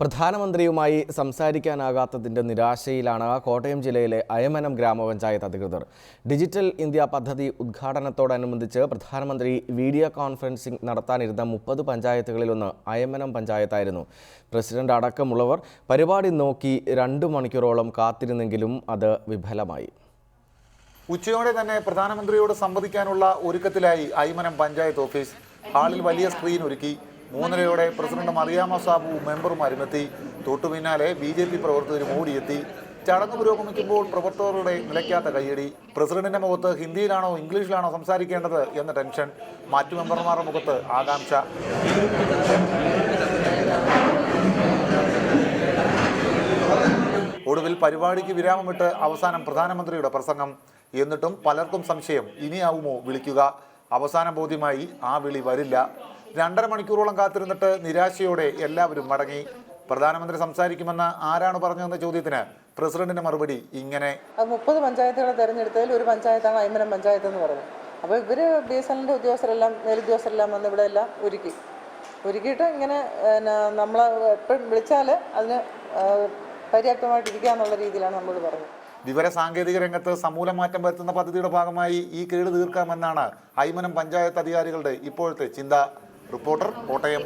പ്രധാനമന്ത്രിയുമായി സംസാരിക്കാനാകാത്തതിന്റെ നിരാശയിലാണ് കോട്ടയം ജില്ലയിലെ അയമനം ഗ്രാമപഞ്ചായത്ത് അധികൃതർ. ഡിജിറ്റൽ ഇന്ത്യ പദ്ധതി ഉദ്ഘാടനത്തോടനുബന്ധിച്ച് പ്രധാനമന്ത്രി വീഡിയോ കോൺഫറൻസിംഗ് നടത്താനിരുന്ന മുപ്പത് പഞ്ചായത്തുകളിലൊന്ന് അയമനം പഞ്ചായത്തായിരുന്നു. പ്രസിഡന്റ് അടക്കമുള്ളവർ പരിപാടി നോക്കി രണ്ടു മണിക്കൂറോളം കാത്തിരുന്നെങ്കിലും അത് വിഫലമായി. ഉച്ചയോടെ തന്നെ പ്രധാനമന്ത്രിയോട് സംവദിക്കാനുള്ള ഒരുക്കത്തിലായി അയമനം പഞ്ചായത്ത് ഓഫീസ്. ഹാളിൽ വലിയ സ്ക്രീൻ ഒരുക്കി. മൂന്നരയോടെ പ്രസിഡന്റ് മറിയാമ സാബു മെമ്പർമാരും എത്തി. തൊട്ടു പിന്നാലെ ബി ജെ പി പ്രവർത്തകരും ഓടിയെത്തി. ചടങ്ങ് പുരോഗമിക്കുമ്പോൾ പ്രവർത്തകരുടെ നിലയ്ക്കാത്ത കയ്യടി. പ്രസിഡന്റിന്റെ മുഖത്ത് ഹിന്ദിയിലാണോ ഇംഗ്ലീഷിലാണോ സംസാരിക്കേണ്ടത് എന്ന ടെൻഷൻ. മറ്റു മെമ്പർമാരുടെ മുഖത്ത് ആകാംക്ഷ. ഒടുവിൽ പരിപാടിക്ക് വിരാമമിട്ട് അവസാനം പ്രധാനമന്ത്രിയുടെ പ്രസംഗം. എന്നിട്ടും പലർക്കും സംശയം ഇനിയാവുമോ വിളിക്കുക. അവസാന ബോധ്യമായി ആ വിളി വരില്ല. രണ്ടര മണിക്കൂറോളം കാത്തിരുന്നിട്ട് നിരാശയോടെ എല്ലാവരും മടങ്ങി. പ്രധാനമന്ത്രി സംസാരിക്കുമെന്ന് ആരാണ് പറഞ്ഞതെന്ന ചോദ്യത്തിന് പ്രസിഡന്റിന്റെ മറുപടി ഇങ്ങനെ. മുപ്പത് പഞ്ചായത്തുകളെ തെരഞ്ഞെടുത്തതിൽ ഒരു പഞ്ചായത്താണ് അയ്മനം പഞ്ചായത്ത് എന്ന് പറഞ്ഞത് അപ്പോൾ ഇവർ ബി എസ് എല്ലിന്റെ ഉദ്യോഗസ്ഥരെല്ലാം മേലുദ്യോഗസ്ഥരെല്ലാം വന്ന് ഇവിടെ എല്ലാം ഒരുക്കി. ഒരുക്കിയിട്ട് ഇങ്ങനെ നമ്മൾ എപ്പോഴും വിളിച്ചാൽ അതിന് പര്യാപ്തമായിട്ടിരിക്കുക എന്നുള്ള രീതിയിലാണ് നമ്മൾ പറഞ്ഞത്. വിവര സാങ്കേതിക രംഗത്ത് സമൂല മാറ്റം വരുത്തുന്ന പദ്ധതിയുടെ ഭാഗമായി ഈ കേട് തീർക്കാമെന്നാണ് ഹൈമനം പഞ്ചായത്ത് അധികാരികളുടെ ഇപ്പോഴത്തെ ചിന്ത. റിപ്പോർട്ടർ കോട്ടയം